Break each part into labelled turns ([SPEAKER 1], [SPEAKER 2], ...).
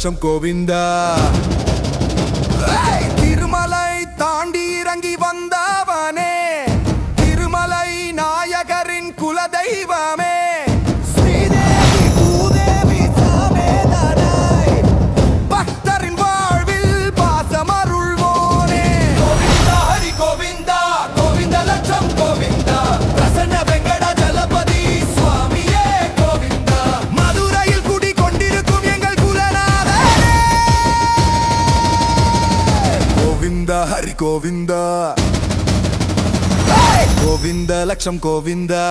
[SPEAKER 1] లక్ష్యం గోవిందా?
[SPEAKER 2] లక్షం
[SPEAKER 1] గోవిందా?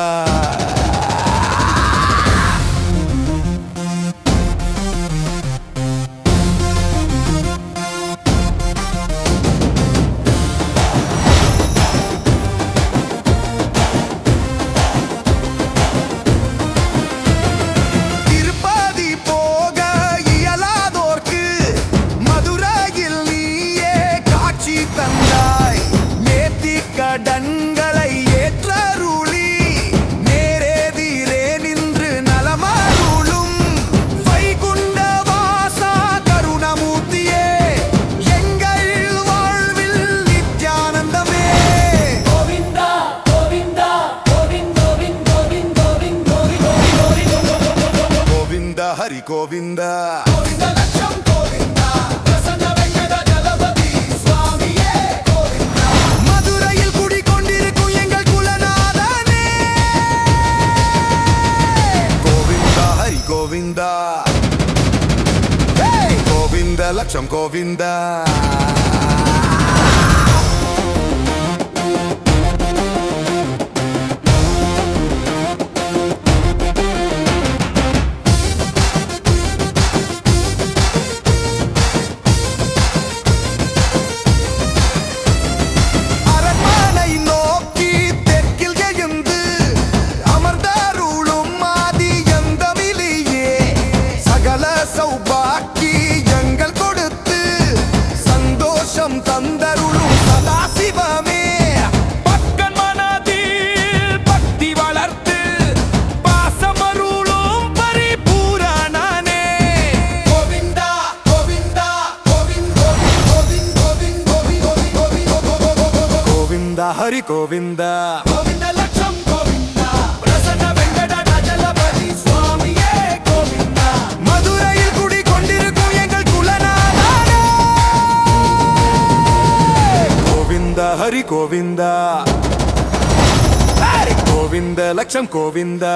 [SPEAKER 1] ஜலபதி கோவிந்தா கோவிந்தா லட்சம் கோவிந்தா
[SPEAKER 2] கோவிந்தா. கோவிந்த
[SPEAKER 1] லட்சம் கோவிந்தா. கோடி கோவிந்தா. கோவிந்த லட்சம் கோவிந்தா. பிரசன்ன வெங்கட அஜலபதி சுவாமியே கோவிந்தா. மதுரையில் ஹரி கோவிந்த லட்சம் கோவிந்தா.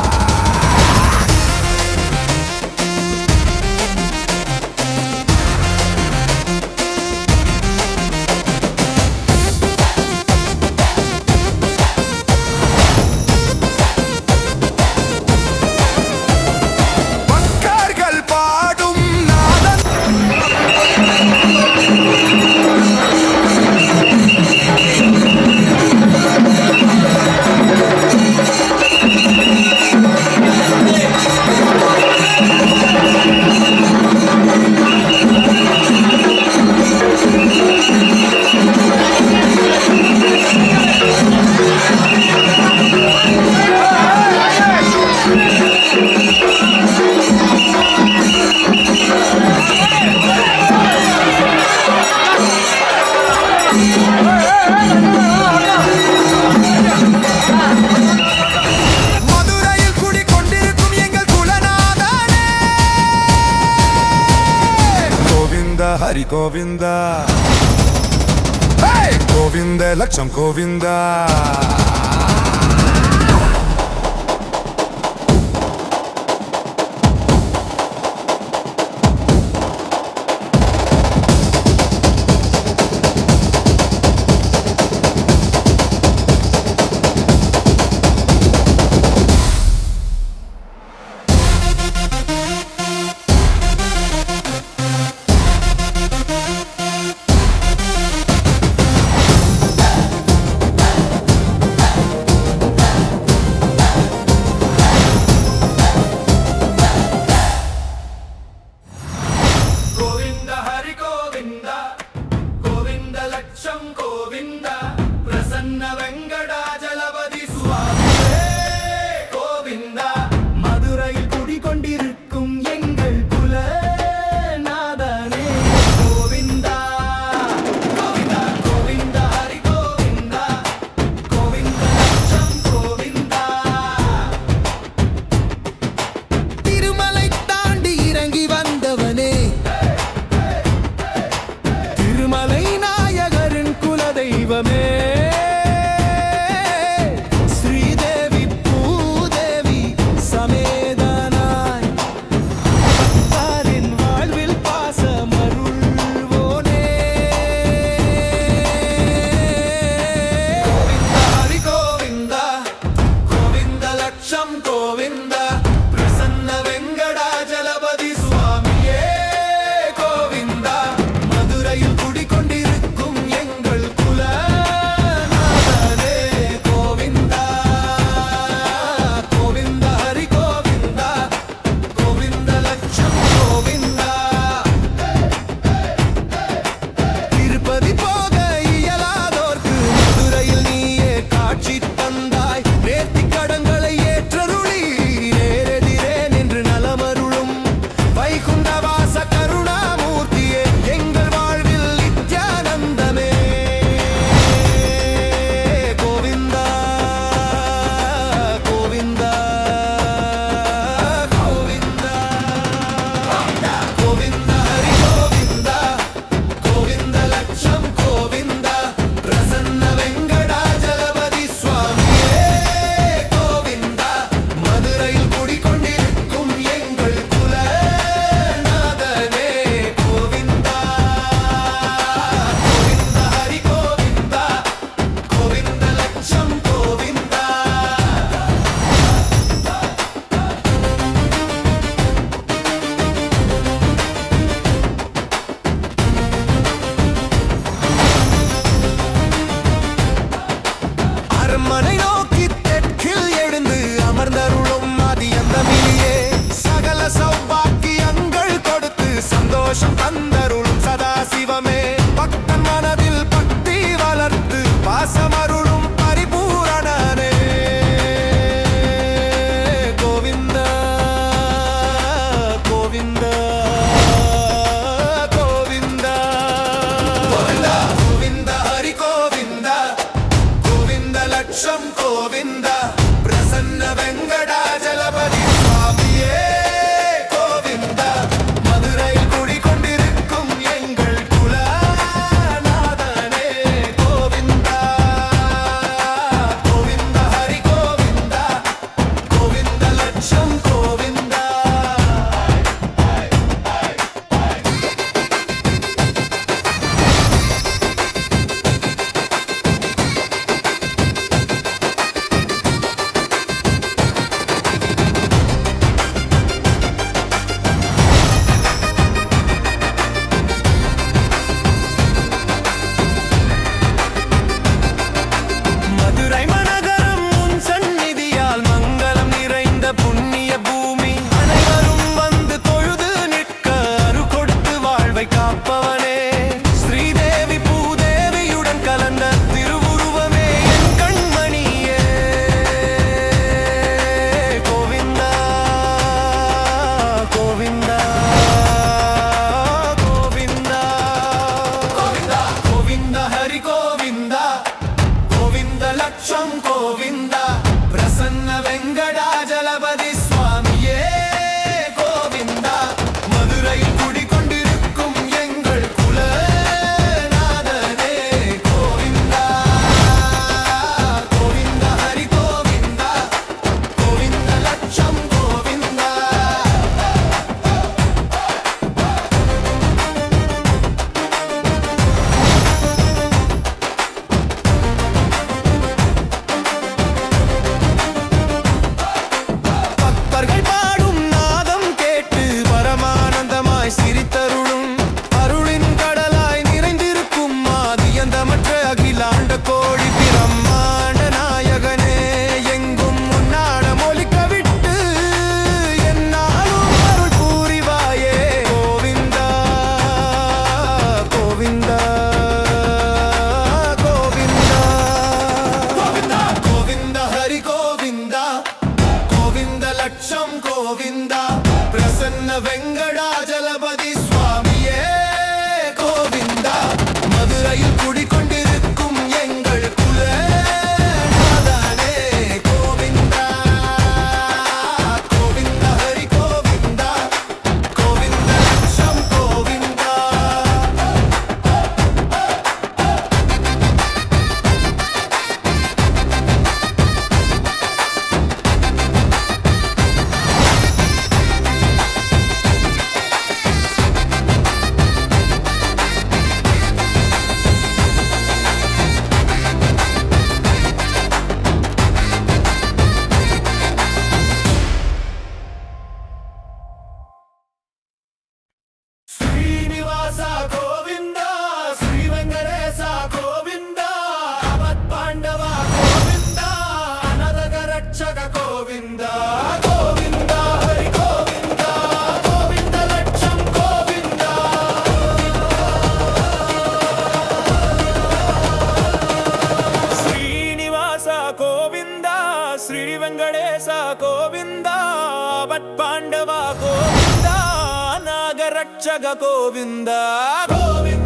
[SPEAKER 1] హరి గోవింద. గోవింద లక్ష్యం గోవిందా.
[SPEAKER 2] పాండవ గోవింద నాగరక్షక గోవింద.
[SPEAKER 1] గోవింద